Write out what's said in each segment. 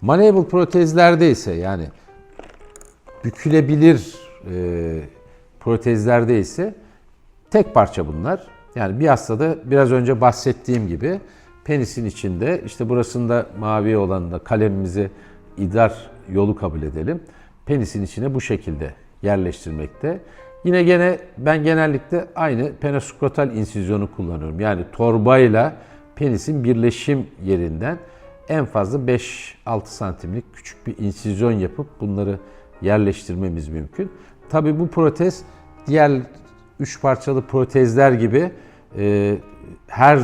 Malleable protezlerde ise yani bükülebilir e, protezlerde ise tek parça bunlar. Yani bir hastada biraz önce bahsettiğim gibi penisin içinde işte burasında mavi olan da kalemimizi idrar yolu kabul edelim. Penisin içine bu şekilde yerleştirmekte. Yine gene ben genellikle aynı penoskrotal insizyonu kullanıyorum. Yani torbayla penisin birleşim yerinden en fazla 5-6 santimlik küçük bir insizyon yapıp bunları yerleştirmemiz mümkün. Tabi bu protez diğer üç parçalı protezler gibi e, her e,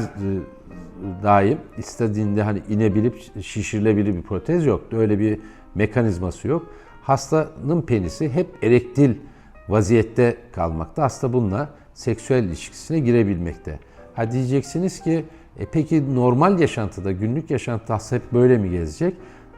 daim istediğinde hani inebilip şişirilebilir bir protez yok. Öyle bir mekanizması yok. Hastanın penisi hep erektil vaziyette kalmakta. Hasta bununla seksüel ilişkisine girebilmekte. Ha diyeceksiniz ki e peki normal yaşantıda, günlük yaşantıda hasta hep böyle mi gezecek?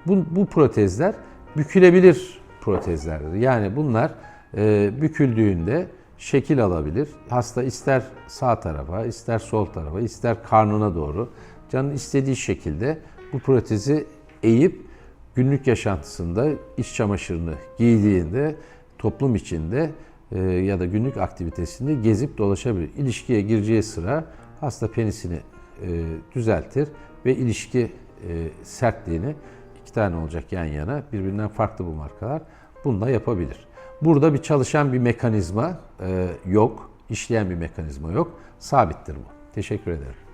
Bu, bu protezler bükülebilir protezlerdir. Yani bunlar e, büküldüğünde şekil alabilir. Hasta ister sağ tarafa, ister sol tarafa, ister karnına doğru canın istediği şekilde bu protezi eğip günlük yaşantısında iç çamaşırını giydiğinde toplum içinde e, ya da günlük aktivitesinde gezip dolaşabilir. İlişkiye gireceği sıra hasta penisini e, düzeltir ve ilişki e, sertliğini iki tane olacak yan yana birbirinden farklı bu markalar bunu da yapabilir. Burada bir çalışan bir mekanizma e, yok, işleyen bir mekanizma yok. Sabittir bu. Teşekkür ederim.